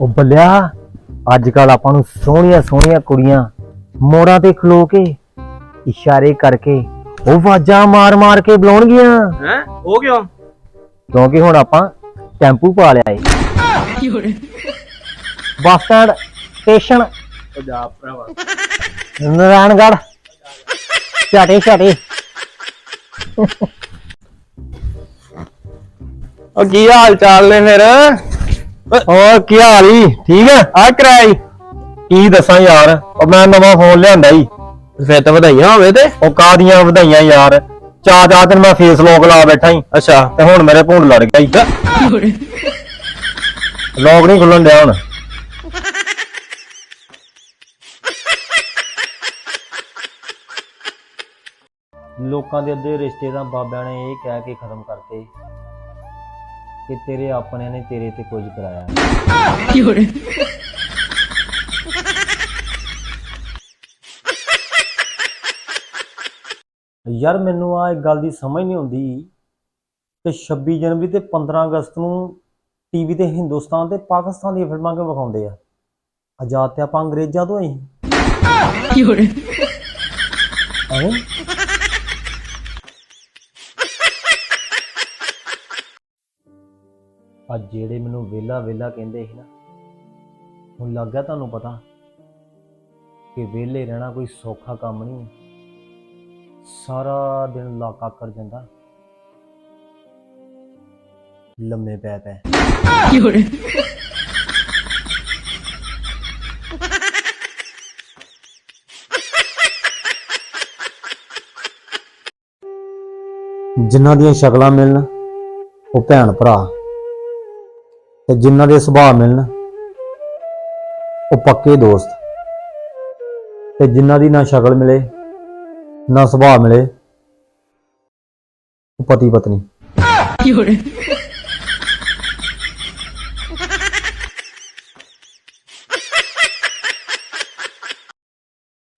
ਉਹ ਬੱਲਿਆ ਅੱਜ ਕੱਲ ਆਪਾਂ ਨੂੰ ਸੋਹਣੀਆਂ ਸੋਹਣੀਆਂ ਕੁੜੀਆਂ ਮੋੜਾਂ ਤੇ ਖਲੋ ਕੇ ਇਸ਼ਾਰੇ ਕਰਕੇ ਉਹ ਆਵਾਜ਼ਾਂ ਮਾਰ-ਮਾਰ ਕੇ ਬੁਲਾਉਣਗੀਆਂ। ਹੈ? ਉਹ ਕਿਉਂ? ਕਿਉਂਕਿ ਹੁਣ ਆਪਾਂ ਟੈਂਪੂ ਪਾ ਲਿਆ ਏ। Bus stand station. ਪੰਜਾਬ ਭਰਾਵਾ। ਨਾਰਾਇਣਗੜ੍ਹ। ਝਾਟੇ ਝਾਟੇ। ਉਹ ਕੀ ਹਾਲ ਚਾਲ ਨੇ ਫਿਰ? ਹੋਰ ਕੀ ਹਾਲ ਈ? ਠੀਕ ਆ? ਆ ਕਰਾਈ ਕੀ ਦੱਸਾਂ ਯਾਰ ਉਹ ਮੈਂ ਨਵਾਂ ਫੋਨ ਲਿਆਂਦਾ ਈ। ਫਿਰ ਤਾਂ ਵਧਾਈਆਂ ਹੋਵੇ ਤੇ। ਉਹ ਕਾਦੀਆਂ ਵਧਾਈਆਂ ਯਾਰ? ਚਾ ਚਾ ਦਿਨ ਮੈਂ ਫੇਸ ਲੋਕ ਲਾ ਬੈਠਾ ਈ। ਅੱਛਾ। ਤੇ ਹੁਣ ਮੇਰੇ ਭੂੰਡ ਲੜ ਗਿਆ ਈ। ਲੋਕ ਨਹੀਂ ਖੁੱਲਣ ਡਿਆ ਹੁਣ। ਲੋਕਾਂ ਦੇ ਅੱਧੇ ਰਿਸ਼ਤੇ ਤਾਂ ਬਾਬਿਆਂ ਨੇ ਇਹ ਕਹਿ ਕੇ ਖਤਮ ਕਰਤੇ। ਕਿ ਤੇਰੇ ਆਪਣਿਆਂ ਨੇ ਤੇਰੇ ਤੇ ਕੁਝ ਕਰਾਇਆ। ਯਾਰ ਮੈਨੂੰ ਆ ਇੱਕ ਗੱਲ ਦੀ ਸਮਝ ਨਹੀਂ ਆਉਂਦੀ ਕਿ 26 ਜਨਵਰੀ ਤੇ 15 ਅਗਸਤ ਨੂੰ ਟੀਵੀ ਤੇ ਹਿੰਦੁਸਤਾਨ ਤੇ ਪਾਕਿਸਤਾਨ ਦੀਆਂ ਫਿਲਮਾਂ ਕਿਉਂ ਵਿਖਾਉਂਦੇ ਆ? ਆਜ਼ਾਦ ਤੇ ਆਪਾਂ ਅੰਗਰੇਜ਼ਾਂ ਤੋਂ ਹੀ ਐਵੇਂ ਅੱਜ ਜਿਹੜੇ ਮੈਨੂੰ ਵੇਲਾ ਵੇਲਾ ਕਹਿੰਦੇ ਸੀ ਨਾ ਹੁਣ ਲੱਗ ਗਿਆ ਤੁਹਾਨੂੰ ਪਤਾ ਕਿ ਵਿਹਲੇ ਰਹਿਣਾ ਕੋਈ ਸੌਖਾ ਕੰਮ ਨਹੀਂ ਹੈ। ਸਾਰਾ ਦਿਨ ਲਾਕਾ ਕਰ ਜਾਂਦਾ। ਲੰਮੇ ਪੈ ਪੈ। ਜਿਨ੍ਹਾਂ ਦੀਆਂ ਸ਼ਕਲਾਂ ਮਿਲਣ ਉਹ ਭੈਣ ਭਰਾ। ਤੇ ਜਿਨ੍ਹਾਂ ਦੇ ਸੁਭਾਅ ਮਿਲਣ, ਉਹ ਪੱਕੇ ਦੋਸਤ। ਤੇ ਜਿਨ੍ਹਾਂ ਦੀ ਨਾ ਸ਼ਕਲ ਮਿਲੇ, ਨਾ ਸੁਭਾਅ ਮਿਲੇ, ਉਹ ਪਤੀ ਪਤਨੀ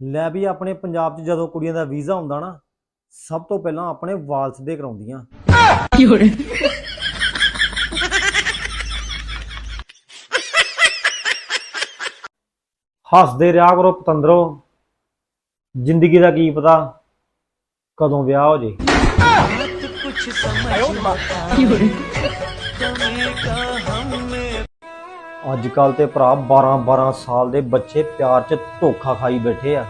ਲੈ ਵੀ ਆਪਣੇ ਪੰਜਾਬ 'ਚ ਜਦੋਂ ਕੁੜੀਆਂ ਦਾ ਵੀਜ਼ਾ ਹੁੰਦਾ ਨਾ, ਸਭ ਤੋਂ ਪਹਿਲਾਂ ਆਪਣੇ ਵਾਲ ਸਿੱਧੇ ਕਰਾਉਂਦੀਆਂ। ਹੱਸਦੇ ਰਿਹਾ ਕਰੋ ਪਤੰਦਰੋ। ਜ਼ਿੰਦਗੀ ਦਾ ਕੀ ਪਤਾ ਕਦੋਂ ਵਿਆਹ ਹੋ ਜੇ। ਅੱਜ ਕੱਲ ਤੇ ਭਰਾ 12 12 ਸਾਲ ਦੇ ਬੱਚੇ ਪਿਆਰ 'ਚ ਧੋਖਾ ਖਾਈ ਬੈਠੇ ਆ।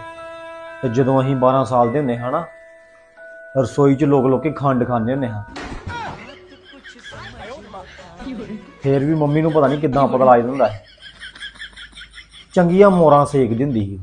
ਤੇ ਜਦੋਂ ਅਸੀਂ 12 ਸਾਲ ਦੇ ਹੁੰਦੇ ਹਾਂ ਨਾ, ਰਸੋਈ 'ਚ ਲੋਕ ਲੋਕੀ ਖੰਡ ਖਾਂਦੇ ਹੁੰਦੇ ਹਾਂ। ਫੇਰ ਵੀ ਮੰਮੀ ਨੂੰ ਪਤਾ ਨਹੀਂ ਕਿੱਦਾਂ ਪਤਾ ਲੱਗ ਜਾਂਦਾ ਹੈ। ਚੰਗੀਆਂ ਮੋਰਾਂ ਸੇਕਦੀ ਹੁੰਦੀ ਸੀ।